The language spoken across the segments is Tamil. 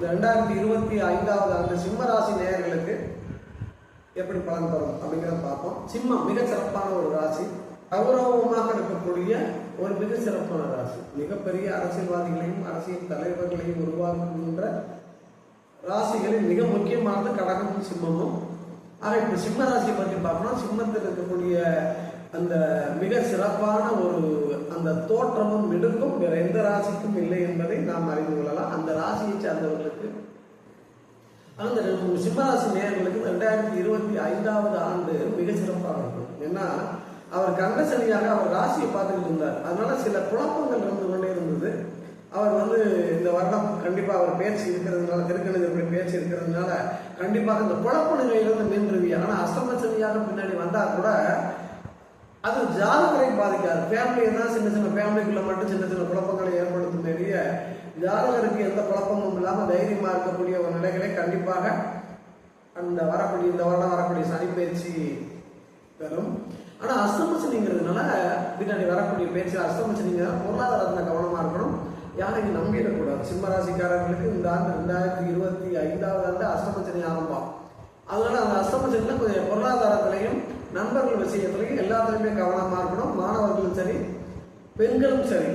இந்த ரெண்டாயிரத்தி இருபத்தி ஐந்தாவது ஆண்டு சிம்ம ராசி நேயர்களுக்கு எப்படி பலன் தரும் அப்படிங்கிறத பார்ப்போம். சிம்மம் மிக சிறப்பான ஒரு ராசி. கௌரவமாக இருக்கக்கூடிய ஒரு மிக சிறப்பான ராசி. மிகப்பெரிய அரசியல்வாதிகளையும் அரசியல் தலைவர்களையும் உருவாக்குகின்ற ராசிகளில் மிக முக்கியமானது கடகமும் சிம்மமும். ஆக இப்போ சிம்ம ராசியை பற்றி பார்க்கணும். சிம்மத்தில் இருக்கக்கூடிய அந்த மிக சிறப்பான ஒரு அந்த தோற்றமும் மிடுக்கும் வேற எந்த ராசிக்கும் இல்லை என்பதை நாம் அறிந்து கொள்ள சார்ந்தவர்களுக்கு. அந்த சிம்மராசி நேர்களுக்கு ரெண்டாயிரத்தி இருபத்தி ஐந்தாவது ஆண்டு மிக சிறப்பாக இருக்கும். ஏன்னா அவர் கங்கசனியாக அவர் ராசியை பார்த்துட்டு இருந்தார். அதனால சில குழப்பங்கள் இருந்து கொண்டே இருந்தது. அவர் வந்து இந்த வருடம் கண்டிப்பாக அவர் பேச்சு இருக்கிறதுனால திருக்கணிதருடைய பேச்சு இருக்கிறதுனால கண்டிப்பாக இந்த குழப்ப நிலையிலிருந்து மீண்டுருவி ஆனால் அஸ்தமசனியாக பின்னாடி வந்தால் கூட அது ஜாதகரை பாதிக்காது. ஃபேமிலியை தான் சின்ன சின்ன ஃபேமிலிக்குள்ள மட்டும் சின்ன சின்ன குழப்பங்கள் ஜாதகருக்கு எந்த குழப்பமும் இல்லாமல் தைரியமாக இருக்கக்கூடிய ஒரு நிலைகளை கண்டிப்பாக அந்த வரக்கூடிய இந்த வருடம் வரக்கூடிய சனி பயிற்சி பெறும். ஆனால் அஷ்டமசனிங்கிறதுனால பின்னாடி வரக்கூடிய பேச்சு அஷ்டமசனிங்கிறத பொருளாதாரத்தில் கவனமாக இருக்கணும். யாரையும் நம்பிடக்கூடாது. சிம்ம ராசிக்காரர்களுக்கு இந்த ஆண்டு ரெண்டாயிரத்தி இருபத்தி ஐந்தாவது ஆண்டு அஷ்டமசனி ஆரம்பம். அதனால அந்த அஷ்டமசனியில் கொஞ்சம் பொருளாதாரத்திலையும் நண்பர்கள் விஷயத்திலையும் எல்லாத்துலேயுமே கவனமாக இருக்கணும். மாணவர்களும் சரி பெண்களும் சரி.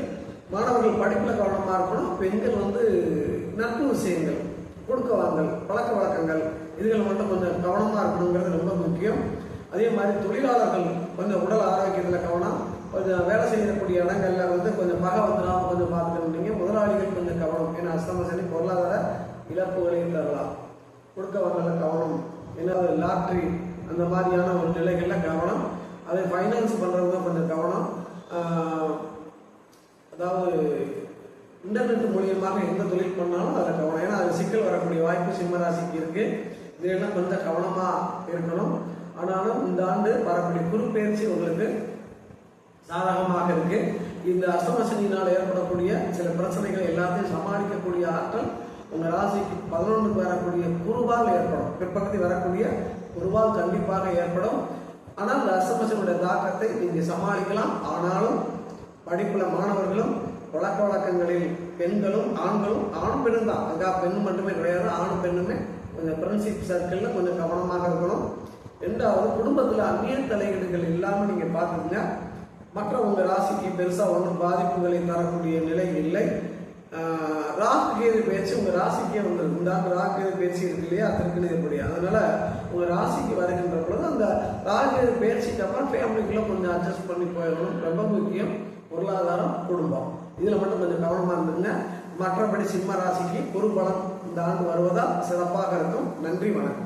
மாணவர்கள் படிப்பில் கவனமாக இருக்கணும். பெண்கள் வந்து நட்பு விஷயங்கள் கொடுக்க வாங்கல் பழக்க வழக்கங்கள் இதுகள் மட்டும் கொஞ்சம் கவனமாக இருக்கணுங்கிறது ரொம்ப முக்கியம். அதே மாதிரி தொழிலாளர்கள் கொஞ்சம் உடல் ஆரோக்கியத்தில் கவனம் கொஞ்சம் வேலை செய்யக்கூடிய இடங்கள்ல வந்து கொஞ்சம் பகை கொஞ்சம் பார்த்துக்கிட்டீங்க முதலாளிகள் கொஞ்சம் கவனம். ஏன்னா அஸ்தம சனி பொருளாதார இழப்புகளையும் தரலாம். கொடுக்க வாங்கல கவனம் ஏன்னா லாட்ரி அந்த மாதிரியான ஒரு நிலைகளில் கவனம். அதை ஃபைனான்ஸ் பண்ணுறவங்க கொஞ்சம் இல்லாமல் எந்த தொழில் பண்ணாலும் அதில் கவனம். ஏன்னா அது சிக்கல் வரக்கூடிய வாய்ப்பு சிம்மராசிக்கு இருக்குது இருக்கு. இதெல்லாம் கொஞ்சம் கவனமாக இருக்கணும். ஆனாலும் இந்த ஆண்டு வரக்கூடிய குறுப்பெயர்ச்சி உங்களுக்கு சாதகமாக இருக்கு. இந்த அஷ்டமசனியினால் ஏற்படக்கூடிய சில பிரச்சனைகள் எல்லாத்தையும் சமாளிக்கக்கூடிய ஆற்றல் உங்கள் ராசிக்கு பதினொன்றுக்கு வரக்கூடிய குருவால் ஏற்படும். பிற்பகுதி வரக்கூடிய குருவால் கண்டிப்பாக ஏற்படும். ஆனால் இந்த அஷ்டமசனுடைய தாக்கத்தை நீங்கள் சமாளிக்கலாம். ஆனாலும் படிப்புல மாணவர்களும் பழக்க வழக்கங்களில் பெண்களும் ஆண்களும் ஆணும் பெண்ணும் தான். அங்கே பெண்ணும் மட்டுமே கிடையாது ஆணும் பெண்ணுமே கொஞ்சம் ஃப்ரெண்ட்ஷிப் சர்க்கிளில் கொஞ்சம் கவனமாக இருக்கணும். ரெண்டாவது குடும்பத்தில் அந்நிய தலையீடுகள் இல்லாமல் நீங்கள் பார்த்தீங்கன்னா மற்ற உங்கள் ராசிக்கு பெருசாக ஒன்றும் பாதிப்புகளை தரக்கூடிய நிலை இல்லை. ராகுகேது பேச்சு உங்கள் ராசிக்கே வந்துருக்கு இந்த ராகுகேது பேச்சு இருக்கு இல்லையா? திருக்கணிதப்படி அதனால உங்கள் ராசிக்கு வருகின்ற பொழுது அந்த ராகுகேது பேச்சுக்கு அப்புறம் ஃபேமிலிக்குள்ளே கொஞ்சம் அட்ஜஸ்ட் பண்ணி போயிடணும். ரொம்ப முக்கியம். பொருளாதாரம் குடும்பம். இதில் மட்டும் கொஞ்சம் கவனமாக இருந்துங்க மற்றபடி சிம்ம ராசிக்கு குரு இந்த ஆண்டு வருவதால் சிறப்பாக இருக்கும். நன்றி வணக்கம்.